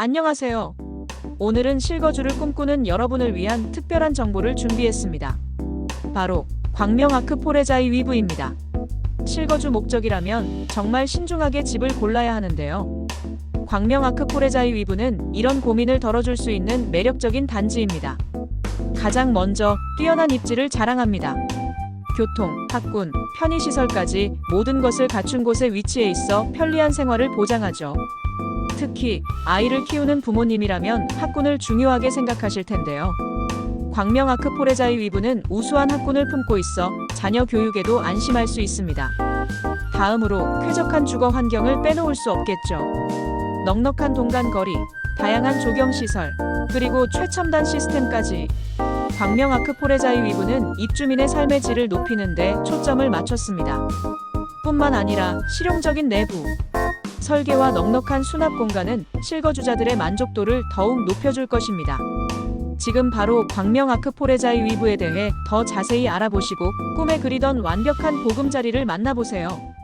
안녕하세요. 오늘은 실거주를 꿈꾸는 여러분을 위한 특별한 정보를 준비했습니다. 바로 광명 아크 포레자이 위브입니다. 실거주 목적이라면 정말 신중하게 집을 골라야 하는데요. 광명 아크 포레자이 위브는 이런 고민을 덜어줄 수 있는 매력적인 단지입니다. 가장 먼저 뛰어난 입지를 자랑합니다. 교통, 학군, 편의시설까지 모든 것을 갖춘 곳에 위치해 있어 편리한 생활을 보장하죠. 특히 아이를 키우는 부모님이라면 학군을 중요하게 생각하실 텐데요. 광명 아크포레자이 위브는 우수한 학군을 품고 있어 자녀 교육에도 안심할 수 있습니다. 다음으로 쾌적한 주거 환경을 빼놓을 수 없겠죠. 넉넉한 동간 거리, 다양한 조경 시설, 그리고 최첨단 시스템까지 광명 아크 포레자이 위브는 입주민의 삶의 질을 높이는 데 초점을 맞췄습니다. 뿐만 아니라 실용적인 내부, 설계와 넉넉한 수납 공간은 실거주자들의 만족도를 더욱 높여줄 것입니다. 지금 바로 광명 아크 포레자이 위브에 대해 더 자세히 알아보시고 꿈에 그리던 완벽한 보금자리를 만나보세요.